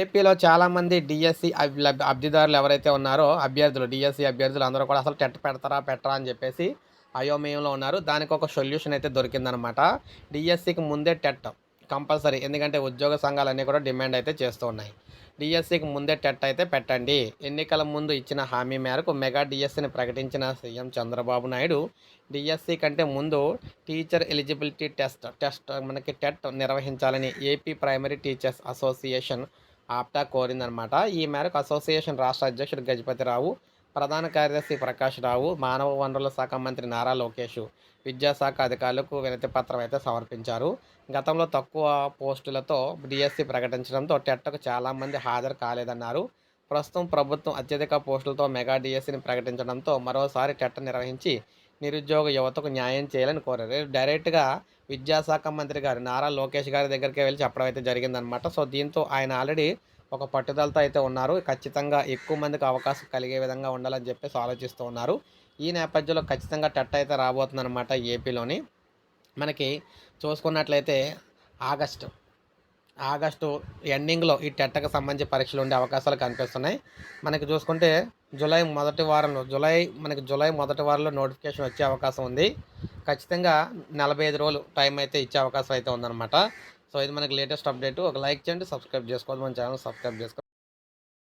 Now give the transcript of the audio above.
ఏపీలో చాలామంది డిఎస్సి అభ్యర్థిదారులు ఎవరైతే ఉన్నారో అభ్యర్థులు డిఎస్సి అభ్యర్థులు అందరూ కూడా అసలు టెట్ పెడతారా పెట్టరా అని చెప్పేసి అయోమయంలో ఉన్నారు. దానికి ఒక సొల్యూషన్ అయితే దొరికిందనమాట డిఎస్సికి ముందే టెట్ కంపల్సరీ ఎందుకంటే ఉద్యోగ సంఘాలన్నీ కూడా డిమాండ్ అయితే చేస్తూ ఉన్నాయి. డిఎస్సికి ముందే టెట్ అయితే పెట్టండి. ఎన్నికల ముందు ఇచ్చిన హామీ మేరకు మెగా డిఎస్సిని ప్రకటించిన సీఎం చంద్రబాబు నాయుడు డిఎస్సి కంటే ముందు టీచర్ ఎలిజిబిలిటీ టెస్ట్ టెస్ట్ మనకి టెట్ నిర్వహించాలని AP primary teachers association APTA కోరిందనమాట. ఈ మేరకు అసోసియేషన్ రాష్ట్ర అధ్యక్షుడు గజపతిరావు ప్రధాన కార్యదర్శి ప్రకాష్ రావు మానవ వనరుల శాఖ మంత్రి నారా లోకేష్ విద్యాశాఖ అధికారులకు వినతి పత్రం అయితే సమర్పించారు. గతంలో తక్కువ పోస్టులతో డిఎస్సి ప్రకటించడంతో టెట్కు చాలామంది హాజరు కాలేదన్నారు. ప్రస్తుతం ప్రభుత్వం అత్యధిక పోస్టులతో మెగా డిఎస్సిని ప్రకటించడంతో మరోసారి టెట్ నిర్వహించి నిరుద్యోగ యువతకు న్యాయం చేయాలని కోరారు. డైరెక్ట్గా విద్యాశాఖ మంత్రి గారు నారా లోకేష్ గారి దగ్గరికి వెళ్ళి చెప్పడం అయితే జరిగిందనమాట సో దీంతో ఆయన ఆల్రెడీ ఒక పట్టుదలతో అయితే ఉన్నారు. ఖచ్చితంగా ఎక్కువ మందికి అవకాశం కలిగే విధంగా ఉండాలని చెప్పేసి ఆలోచిస్తూ ఉన్నారు. ఈ నేపథ్యంలో ఖచ్చితంగా టట్ అయితే రాబోతుందన్నమాట ఏపీలోని. మనకి చూసుకున్నట్లయితే ఆగస్టు ఆగస్టు ఎండింగ్లో ఈ టెట్టకు సంబంధించి పరీక్షలు ఉండే అవకాశాలు కనిపిస్తున్నాయి. మనకి చూసుకుంటే జూలై మొదటి వారంలో జూలై మనకి జూలై మొదటి వారంలో నోటిఫికేషన్ వచ్చే అవకాశం ఉంది. ఖచ్చితంగా నలభై ఐదు రోజులు టైం అయితే ఇచ్చే అవకాశం అయితే ఉందన్నమాట. సో ఇది మనకి లేటెస్ట్ అప్డేట్ ఒక లైక్ చేయండి సబ్స్క్రైబ్ చేసుకోవాలి. మన ఛానల్ సబ్స్క్రైబ్ చేసుకోండి